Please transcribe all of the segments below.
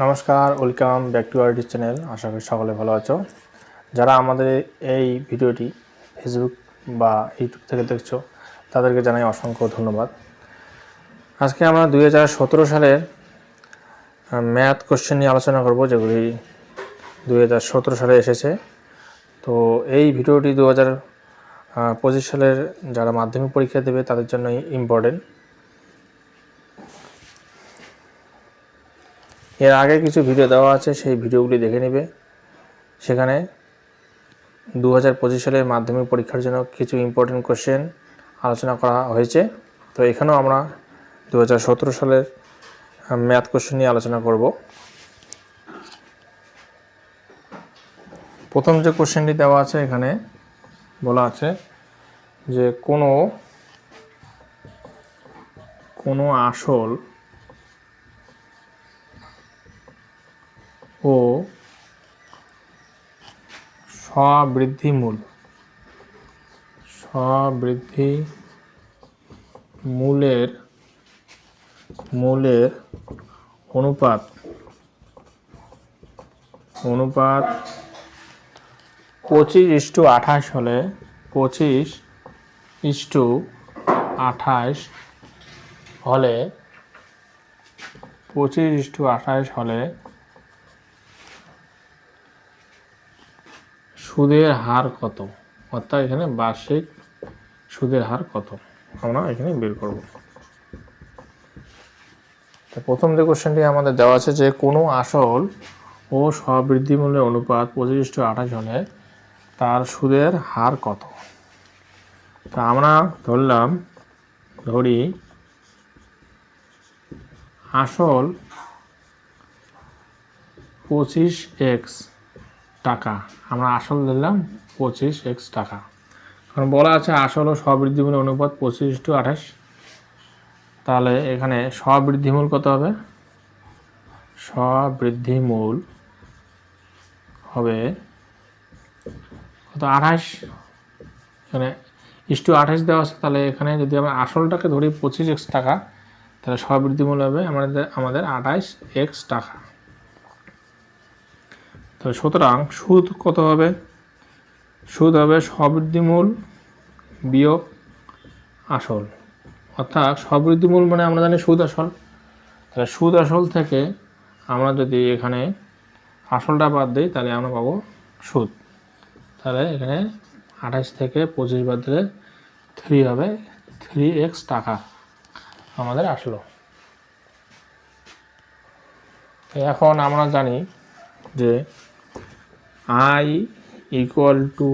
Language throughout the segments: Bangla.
নমস্কার, welcome back to our channel. আশা করি সকলে ভালো আছো। যারা আমাদের এই ভিডিওটি ফেসবুক বা ইউটিউব থেকে দেখছ, তাদেরকে জানাই অসংখ্য ধন্যবাদ। আজকে আমরা দুই হাজার সতেরো সালের ম্যাথ কোশ্চেন নিয়ে আলোচনা করব, যেগুলি দুই হাজার সতেরো সালে এসেছে। তো এই ভিডিওটি দু পঁচিশ সালের যারা মাধ্যমিক পরীক্ষা দেবে, তাদের জন্য ইম্পর্টেন্ট এর আগে কিছু ভিডিও দেওয়া আছে, সেই ভিডিওগুলি দেখে নেবে। সেখানে দু হাজার পঁচিশ সালের মাধ্যমিক পরীক্ষার জন্য কিছু ইম্পর্টেন্ট কোশ্চেন আলোচনা করা হয়েছে। তো এখানেও আমরা দু হাজার সতেরো সালের ম্যাথ কোশ্চেন নিয়ে আলোচনা করব। প্রথম যে কোশ্চেনটি দেওয়া আছে এখানে বলা আছে যে কোনো কোনো আসল ও স্ববৃদ্ধিমূল। স্ববৃদ্ধি মূলের মূলের অনুপাত অনুপাত পঁচিশ ইস্টু আঠাশ হলে পঁচিশ ইস্টু আঠাশ হলে পঁচিশ ইস্টু আঠাশ হলে সুদের হার কত? অর্থাৎ এখানে বার্ষিক সুদের হার কত? আমরা এখানে বের করব। প্রথম যে কোশ্চেনটি আমাদের দেওয়া আছে যে কোনো আসল ও স্ববৃদ্ধি মূল্যের অনুপাত পঁচিশ টু আঠাশ হলে তার সুদের হার কত? তা আমরা ধরলাম, ধরি আসল পঁচিশ এক্স টাকা। আমরা আসল দিলাম পঁচিশ এক্স টাকা। এখন বলা আছে আসল ও স্ববৃদ্ধিমূল অনুপাত পঁচিশ টু আঠাশ। তাহলে এখানে স্ববৃদ্ধিমূল কত হবে? স্ববৃদ্ধিমূল হবে কত আঠাশ? এখানে ইস্টু আঠাশ দেওয়া আছে, তাহলে এখানে যদি আমরা আসলটাকে ধরি পঁচিশ এক্স টাকা, তাহলে স্ববৃদ্ধিমূল হবে আমাদের আমাদের আঠাশ এক্স টাকা। তো সুতরাং সুদ কত হবে? সুদ হবে সবৃদ্ধিমূল বিয়োগ আসল। অর্থাৎ সবৃদ্ধিমূল মানে আমরা জানি সুদ আসল। তাহলে সুদ আসল থেকে আমরা যদি এখানে আসলটা বাদ দিই, তাহলে আমরা পাবো সুদ। তাহলে এখানে আঠাশ থেকে পঁচিশ বাদ দিলে থ্রি হবে। থ্রি এক্স টাকা আমাদের আসলো। এখন আমরা জানি যে I equal to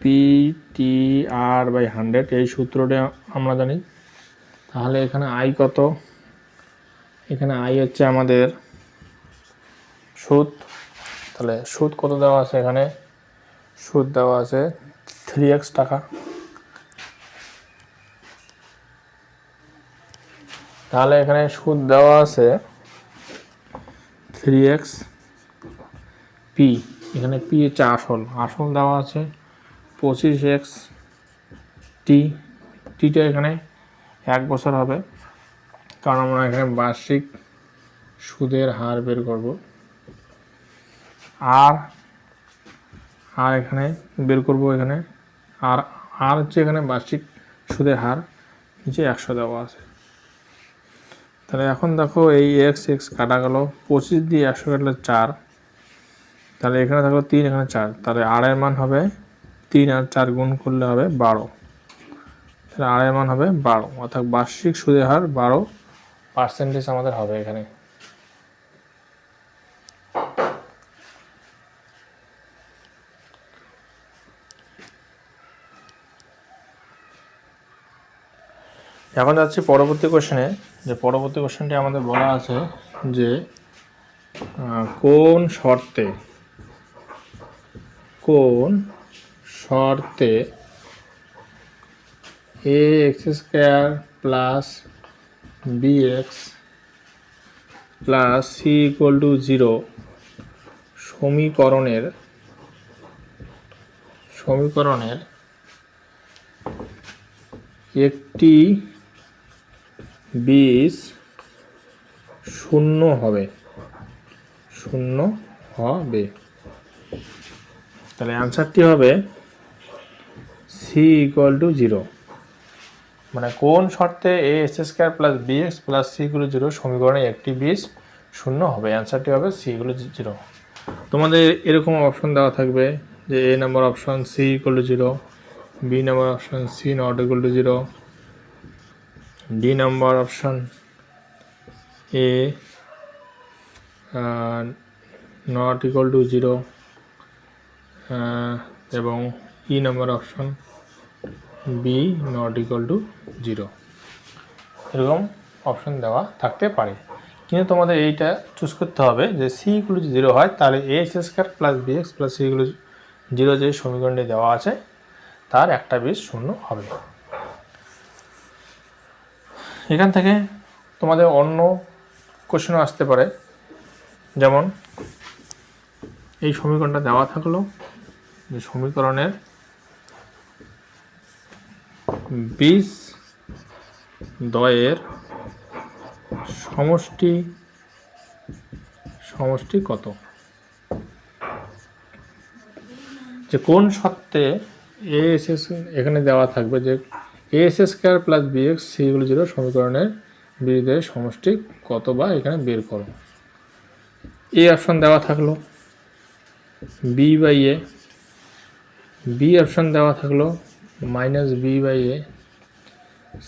P T R by hundred এই সূত্রটা আমরা জানি। তাহলে এখানে আই কত? এখানে আই হচ্ছে আমাদের সুদ। তাহলে সুদ কত দেওয়া আছে এখানে? সুদ দেওয়া আছে থ্রি এক্স টাকা। তাহলে এখানে সুদ দেওয়া আছে থ্রি এক্স পি এখানে পি হচ্ছে আসল। আসল দেওয়া আছে পঁচিশ এক্স টি টিটা এখানে এক বছর হবে, কারণ আমরা এখানে বার্ষিক সুদের হার বের করব। আর আর এখানে বের করব এখানে। আর আর হচ্ছে এখানে বার্ষিক সুদের হার, নিচে একশো দেওয়া আছে। তাহলে এখন দেখো এই এক্স এক্স কাটা গেল, পঁচিশ দিয়ে একশো কাটলে চার। তাহলে এখানে থাকল তিন, এখানে চার। তাহলে আড়াই মান হবে তিন আর চার গুণ করলে হবে বারো। তাহলে আড়াই মান হবে বারো। অর্থাৎ বার্ষিক সুদের হার বারো পার্সেন্টেজ আমাদের হবে এখানে। এখন যাচ্ছি পরবর্তী কোশ্চেনে যে পরবর্তী কোশ্চেনটি আমাদের বলা আছে যে কোন শর্তে কোন শর্তে A X square plus B X plus C equal to zero সমীকরণের সমীকরণের একটি বীজ শূন্য হবে শূন্য হবে। তাহলে অ্যান্সারটি হবে সি ইকুয়াল টু জিরো মানে কোন শর্তে A S square plus B X plus C সিগুলো zero সমীকরণে একটি বীজ শূন্য হবে? অ্যান্সারটি হবে সি সিগুলো জিরো তোমাদের এরকম অপশন দেওয়া থাকবে যে A number option C equal to zero B number option C not equal to zero D number option A not equal to zero এবং E number option B not equal to zero এরকম অপশন দেওয়া থাকতে পারে। কিন্তু তোমাদের এইটা চুজ করতে হবে যে সি ইকুয়াল যদি জিরো হয়, তাহলে A X square plus B X plus C equal zero যে সমীকরণটি দেওয়া আছে, তার একটা বীজ শূন্য হবে। এখান থেকে তোমাদের অন্য কোশ্চেনও আসতে পারে। যেমন এই সমীকরণটা দেওয়া থাকল। যে সমীকরণের বীজ দয়ের সমষ্টি সমষ্টি কত? যে কোন সত্ত্বে এ এস এস এখানে দেওয়া থাকবে যে A S square plus B X সিগুলো zero সমীকরণের বীজদের সমষ্টি কত বা এখানে বের করো। এ অপশন দেওয়া থাকল। B by A B option দেওয়া থাকল minus B by A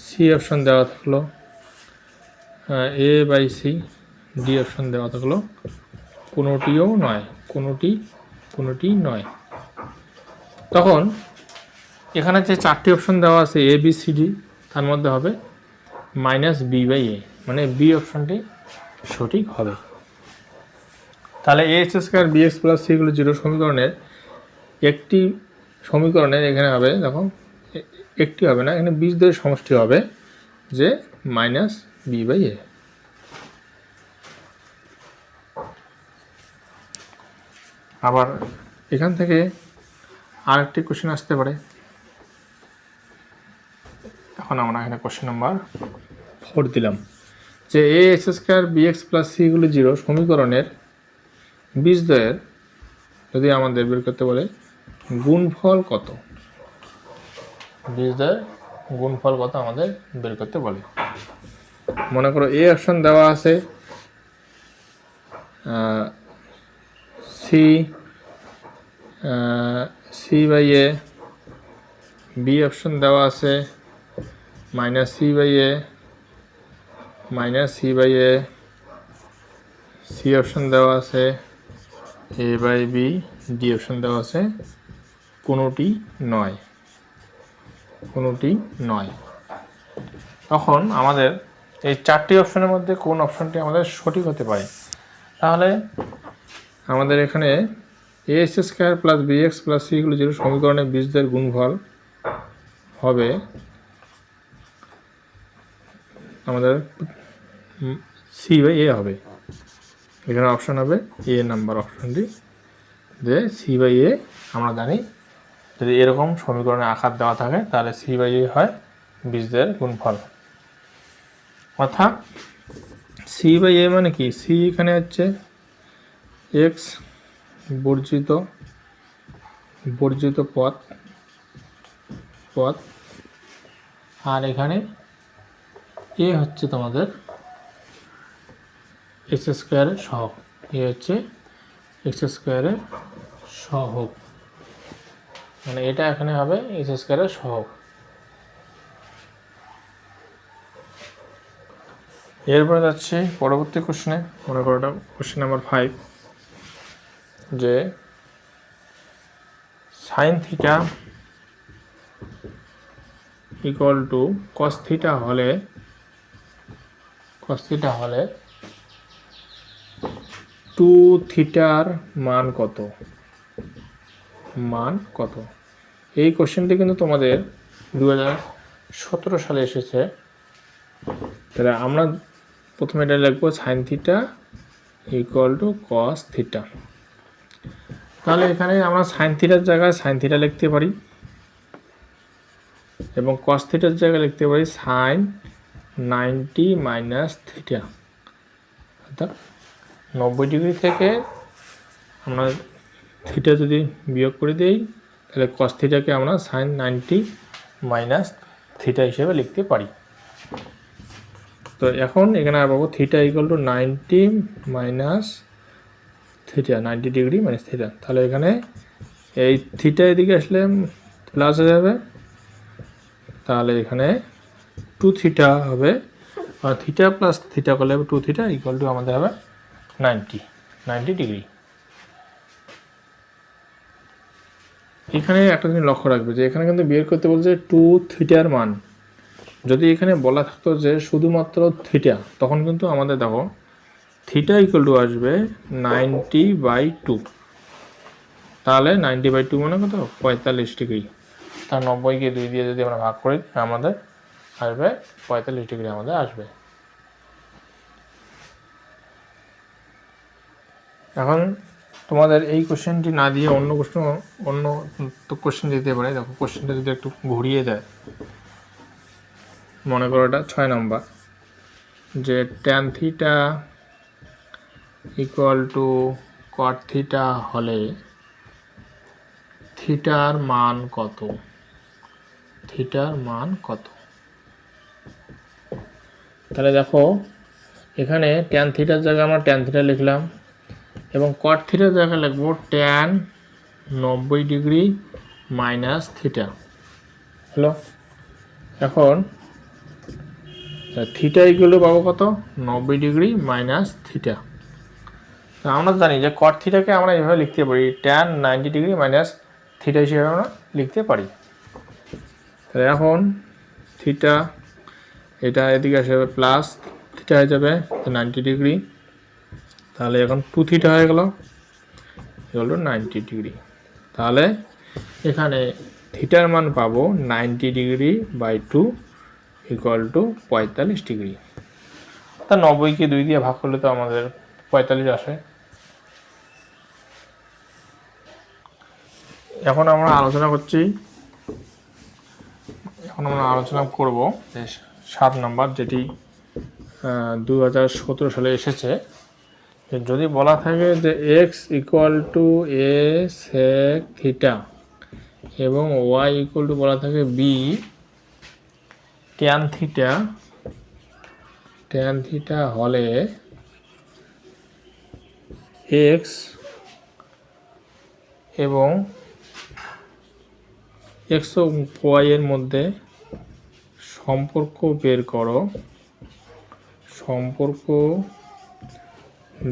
C option দেওয়া থাকল A by C D option দেওয়া থাকল। কোনোটিও নয়, কোনোটি কোনোটি নয়। তখন এখানে যে চারটি অপশন দেওয়া আছে এ বি সি ডি তার মধ্যে হবে মাইনাস বি বাই এ মানে বি অপশনটি সঠিক হবে। তাহলে A X square B X plus সিগুলো zero সমীকরণের একটি সমীকরণের এখানে হবে, দেখো, একটি হবে না, এখানে বীজদের সমষ্টি হবে যে মাইনাস বি বাই এ আবার এখান থেকে আরেকটি কোশ্চেন আসতে পারে। এখন আমরা এখানে কোশ্চেন নাম্বার ফোর দিলাম। যে A X square B X plus সিগুলো zero সমীকরণের বীজদ্বয়ের যদি আমাদের বের করতে বলে গুণফল কত? বীজদ্বয়ের গুণফল কত আমাদের বের করতে বলে। মনে করো এ অপশন দেওয়া আছে C C by A B option দেওয়া আছে minus C by A minus C by A C option দেওয়া আছে A by B D option দেওয়া আছে কোনোটি নয়। কোনোটি নয়। তখন আমাদের এই চারটি অপশনের মধ্যে কোন অপশনটি আমাদের সঠিক হতে পারে? তাহলে আমাদের এখানে A S square plus B X plus সিগুলো zero সমীকরণে বীজদের গুণফল হবে, আমাদের সি বাই এ হবে। এখানে অপশন হবে এ নাম্বার অপশনটি যে সি বাই এ আমরা জানি যদি এরকম সমীকরণে আকার দেওয়া থাকে, তাহলে সি বাই এ হয় বীজদের গুণফল। অর্থাৎ সি বাই এ মানে কি? সি এখানে হচ্ছে এক্স বর্জিত বর্জিত পথ পথ, আর এখানে এ হচ্ছে তোমাদের এক্স স্কোয়ারের সহগ। এ হচ্ছে এক্স স্কোয়ারের সহগ। মানে এটা এখানে হবে এস স্কোয়ারের সহগ। এরপরে যাচ্ছি পরবর্তী কোশ্চেনে মনে করো এটা কোশ্চেন নাম্বার ফাইভ যে sine theta equal to cos theta হলে কস থিটা হলে টু থিটার মান কত? মান কত? এই কোশ্চেনটি কিন্তু তোমাদের দু হাজার সতেরো সালে এসেছে। তাহলে আমরা প্রথমে এটা লিখব sine theta equal to cos theta তাহলে এখানে আমরা সাইন থিটার জায়গায় সাইন থিটা লিখতে পারি এবং কস থিটার জায়গায় লিখতে পারি সাইন নাইনটি মাইনাস থিটা অর্থাৎ নব্বই ডিগ্রি থেকে আমরা থিটা যদি বিয়োগ করে দিই তাহলে কস থিটাকে আমরা সাইন নাইনটি মাইনাস থিটা হিসেবে লিখতে পারি। তো এখন এখানে আর পাবো theta equal to ninety minus theta ninety degree minus theta তাহলে এখানে এই থিটা এদিকে আসলে প্লাস হয়ে যাবে। তাহলে এখানে টু থিটা হবে। আর থিটা প্লাস থিটা করলে টু থিটা ইকুয়াল টু আমাদের হবে নাইনটি নাইনটি ডিগ্রি এখানে একটা জিনিস লক্ষ্য রাখবে যে এখানে কিন্তু বের করতে বলছে টু থিটার মান। যদি এখানে বলা থাকতো যে শুধুমাত্র থিটা তখন কিন্তু আমাদের দেখো থিটা ইকুয়াল টু আসবে নাইনটি বাই টু তাহলে নাইনটি বাই টু মানে কত? পঁয়তাল্লিশ ডিগ্রি তার নব্বইকে দুই দিয়ে যদি আমরা ভাগ করি আমাদের আসবে পঁয়তাল্লিশ ডিগ্রি আমাদের আসবে। এখন তোমাদের এই কোশ্চেনটি না দিয়ে অন্য কোশ্চেন অন্য তো কোশ্চেন দিতে পারে। দেখো কোশ্চেনটা যদি একটু ঘুরিয়ে দেয়। মনে করো এটা ছয় নম্বর যে tan theta equal to cot theta হলে থিটার মান কত? থিটার মান কত? তাহলে দেখো, এখানে ট্যান থিটার জায়গায় আমরা ট্যান থিটা লিখলাম। এবং কট থিটার জায়গায় লিখব ট্যান নব্বই ডিগ্রি মাইনাস থিটা হ্যালো এখন থিটা টু পাবো কত? নব্বই ডিগ্রি মাইনাস থিটা আমরা জানি যে কট থিটাকে আমরা এইভাবে লিখতে পারি। Tan ninety degree minus theta হিসেবে আমরা লিখতে পারি। তাহলে এখন থিটা এটা এদিকে আসে প্লাস থিটা হয়ে যাবে নাইনটি ডিগ্রি। তাহলে এখন টু থিটা হয়ে গেল হলো নাইনটি ডিগ্রি তাহলে এখানে থিটার মান পাবো ninety degree by two equal to পঁয়তাল্লিশ ডিগ্রি তা নব্বইকে দুই দিয়ে ভাগ করলে তো আমাদের পঁয়তাল্লিশ আসে। এখন আমরা আলোচনা করছি এখন আমরা আলোচনা করব যে সাত নম্বর যেটি দু হাজার সতেরো সালে এসেছে। যদি বলা থাকে যে X equal to A sec theta এবং ওয়াই ইকুয়াল টু বলা থাকে B tan theta tan theta হলে এক্স এবং এক্স ও ওয়াই এর মধ্যে সম্পর্ক বের করো, সম্পর্ক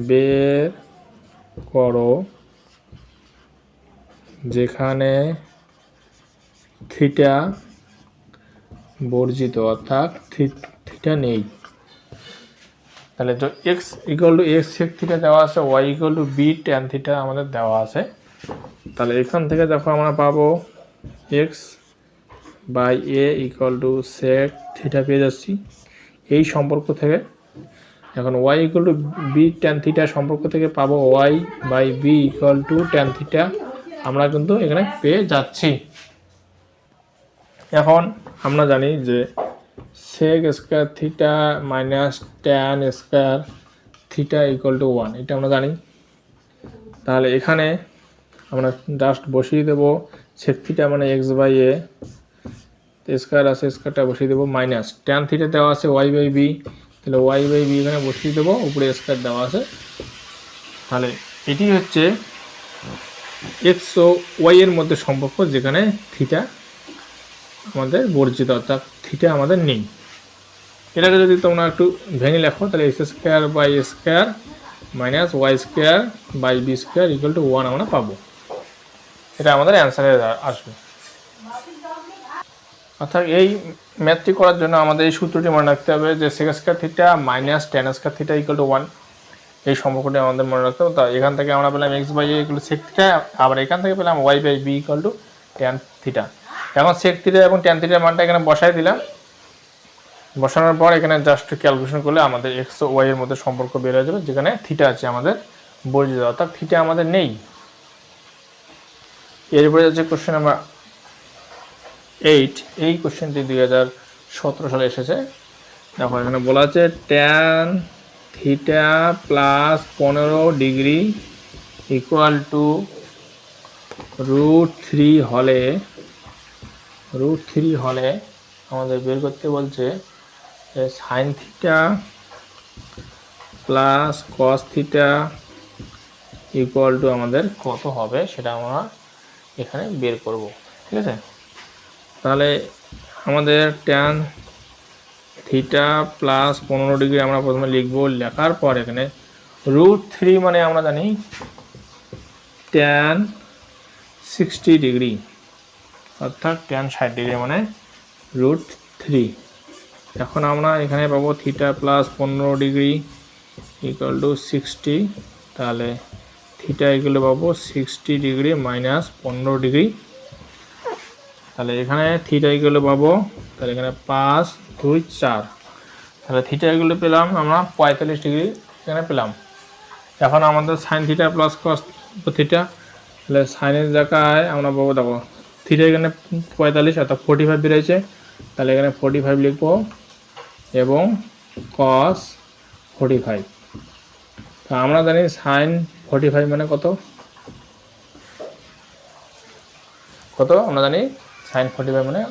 বের করো যেখানে থিটা বর্জিত, অর্থাৎ থিটা নেই। তাহলে তো X equal to X sec theta দেওয়া আছে Y equal to B tan theta আমাদের দেওয়া আছে। তাহলে এখান থেকে দেখো আমরা পাবো X by A equal to sec theta পেয়ে যাচ্ছি। এই সম্পর্ক থেকে এখন Y equal to B tan theta সম্পর্ক থেকে পাবো Y by B equal to tan theta আমরা কিন্তু এখানে পেয়ে যাচ্ছি। এখন আমরা জানি যে sec square theta minus tan square theta equal to one এটা আমরা জানি। তাহলে এখানে আমরা জাস্ট বসিয়ে দেবো সেক থিটা মানে এক্স বাই এ স্কোয়ার আছে স্কোয়ারটা বসিয়ে দেবো মাইনাস ট্যান থিটা দেওয়া আছে ওয়াই বাই বি তাহলে ওয়াই বাই বি এখানে বসিয়ে দেবো, উপরে স্কোয়ার দেওয়া আছে। তাহলে এটি হচ্ছে এক্স ও ওয়াই এর মধ্যে সম্পর্ক, যেখানে থিটা আমাদের বর্জিত, অর্থাৎ থিটা আমাদের নেই। এটাকে যদি তোমরা একটু ভেঙে লেখো, তাহলে X square by square minus Y square by B square equal to one আমরা পাবো। এটা আমাদের অ্যান্সারে আসবে। অর্থাৎ এই ম্যাথটি করার জন্য আমাদের এই সূত্রটি মনে রাখতে হবে যে sec square theta minus tan square theta equal to one এই সম্পর্কটি আমাদের মনে রাখতে হবে। তো এখান থেকে আমরা পেলাম X by A equal sec theta আবার এখান থেকে পেলাম Y by B equal to tan theta এখন সেক থিটা এবং টেন থিটার মানটা এখানে বসাই দিলাম। বসানোর পর এখানে জাস্ট ক্যালকুলেশন করলে আমাদের এক্স ওয়াই এর মধ্যে সম্পর্ক বের হয়ে যাবে, যেখানে থিটা আছে আমাদের বর্জিত। অর্থাৎ থিটা আমাদের নেই। এরপরে যাচ্ছে কোশ্চেন নাম্বার এইট এই কোশ্চেনটি দুই হাজার সতেরো সালে এসেছে। দেখো এখানে বলা আছে ট্যান থিটা প্লাস পনেরো degree equal to root three হলে রুট থ্রি হলে আমাদের বের করতে বলছে sine theta plus cos theta equal to আমাদের কত হবে সেটা আমরা এখানে বের করব। ঠিক আছে? তাহলে আমাদের ট্যান থিটা প্লাস পনেরো ডিগ্রি আমরা প্রথমে লিখব, লেখার পর এখানে রুট থ্রি মানে আমরা জানি ট্যান সিক্সটি ডিগ্রি অর্থাৎ ট্যান ষাট ডিগ্রি মানে রুট থ্রি এখন আমরা এখানে পাবো থিটা প্লাস পনেরো ডিগ্রি ইকুয়াল টু সিক্সটি তাহলে থিটা এগুলো পাবো সিক্সটি ডিগ্রি মাইনাস পনেরো ডিগ্রি তাহলে এখানে থিটা এগুলো পাবো। তাহলে এখানে পাঁচ, দুই, চার। তাহলে থিটা এগুলো পেলাম আমরা পঁয়তাল্লিশ ডিগ্রি এখানে পেলাম। এখন আমাদের sine theta plus cos theta তাহলে সাইনের জায়গায় আমরা পাবো, দেখো থিটা এখানে পঁয়তাল্লিশ, অর্থাৎ ফোর্টি ফাইভ বেরিয়েছে। তাহলে এখানে ফোর্টি ফাইভ লিখব এবং কস ফোর্টি ফাইভ তো আমরা জানি সাইন ফোর্টি ফাইভ মানে কত? কত? আমরা জানি সাইন ফোর্টি ফাইভ মানে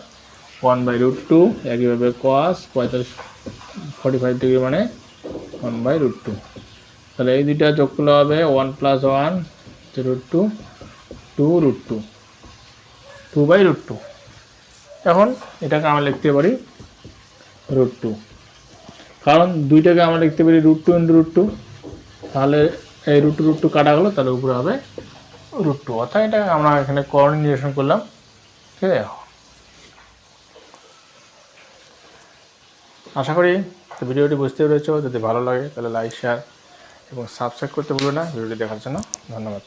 ওয়ান বাই রুট টু একইভাবে কস পঁয়তাল্লিশ ফোর্টি ফাইভ ডিগ্রি মানে ওয়ান বাই রুট টু তাহলে এই দুইটা যোগ করলে হবে one plus one root two two root two two by root two এখন এটাকে আমরা লিখতে পারি রুট টু কারণ দুইটাকে আমরা লিখতে পারি root two into root two তাহলে এই রুট টু রুট টু কাটা গেলো, তাহলে উপরে হবে রুট টু অর্থাৎ এটা আমরা এখানে কোঅর্ডিনেশন করলাম। ঠিক আশা করি ভিডিওটি বুঝতে পেরেছ। যদি ভালো লাগে তাহলে লাইক শেয়ার এবং সাবস্ক্রাইব করতে ভুলো না। ভিডিওটি দেখার জন্য ধন্যবাদ।